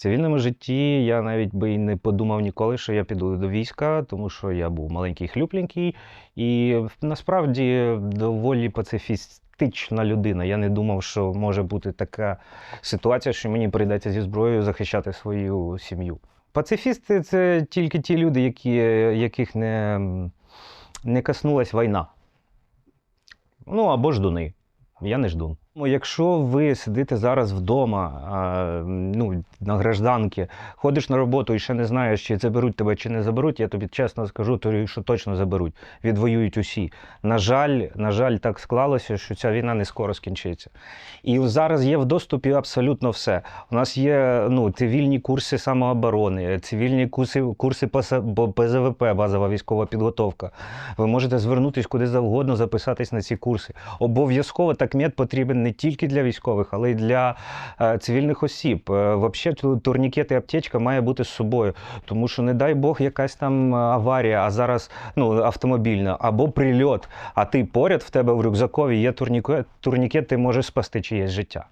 цивільному житті я навіть би і не подумав ніколи, що я піду до війська, тому що я був маленький хлюпленький і насправді доволі пацифістична людина. Я не думав, що може бути така ситуація, що мені прийдеться зі зброєю захищати свою сім'ю. Пацифісти це тільки ті люди, які, яких не, не коснулась війна. Ну або ждуни. Я не ждун. Ну, Якщо ви сидите зараз вдома, а, ну, на гражданки, ходиш на роботу і ще не знаєш, чи заберуть тебе, чи не заберуть, я тобі чесно скажу, що точно заберуть. Відвоюють усі. На жаль, на жаль, так склалося, що ця війна не скоро скінчиться. І зараз є в доступі абсолютно все. У нас є ну, цивільні курси самооборони, цивільні курси, курси ПЗВП, базова військова підготовка. Ви можете звернутися куди завгодно, записатись на ці курси. Обов'язково так мед потрібен не тільки для військових, але й для е, цивільних осіб. Е, Взагалі, турнікет і аптечка має бути з собою, тому що, не дай Бог, якась там е, аварія, а зараз ну, автомобільна, або прильот, а ти поряд в тебе в рюкзакові є турнікет, турнікет ти можеш спасти чиєсь життя.